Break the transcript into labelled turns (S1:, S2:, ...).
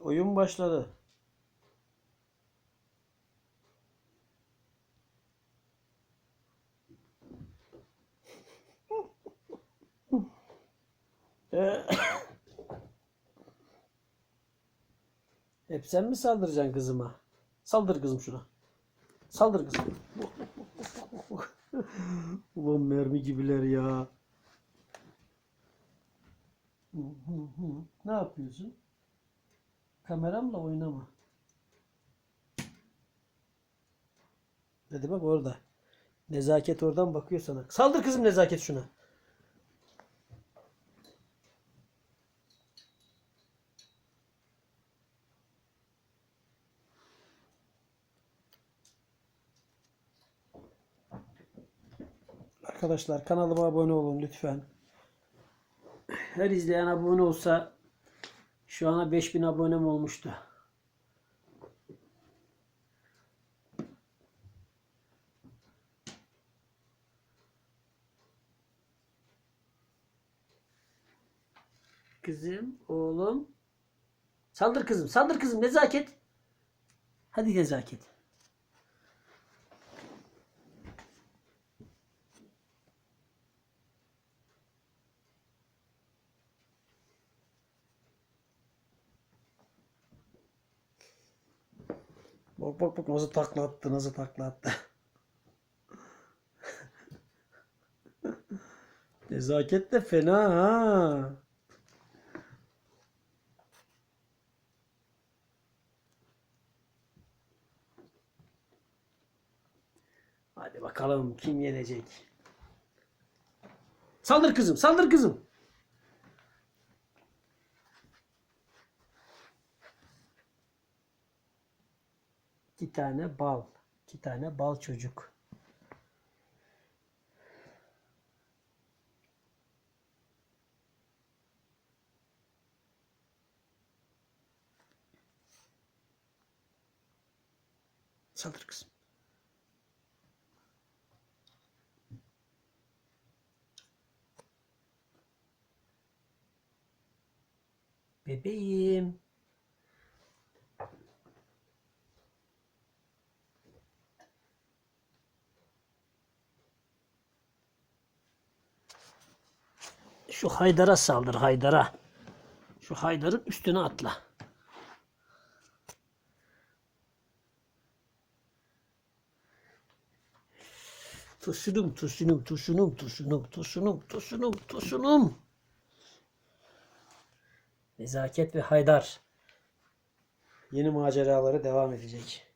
S1: Oyun başladı. Ee, Hep sen mi saldıracaksın kızıma? Saldır kızım şuna. Saldır kızım. Ulan mermi gibiler ya. Ne yapıyorsun? Kameramla oynama. Dedi bak orada. Nezaket oradan bakıyor sana. Saldır kızım nezaket şuna. Arkadaşlar kanalıma abone olun lütfen. Her izleyen abone olsa şu ana 5000 abonem olmuştu. Kızım, oğlum. Saldır kızım, saldır kızım. Nezaket. Hadi nezaket. Bak bak bak nasıl takla attı, nasıl takla attı. Nezaket de fena ha. Hadi bakalım kim yenecek. Saldır kızım, saldır kızım. İki tane bal. iki tane bal çocuk. Saldır kızım. Bebeğim. Şu Haydar'a saldır Haydar'a. Şu Haydar'ın üstüne atla. Tosunum, tosunum, tosunum, tosunum, tosunum, tosunum, tosunum. Nezaket ve Haydar. Yeni maceraları devam edecek.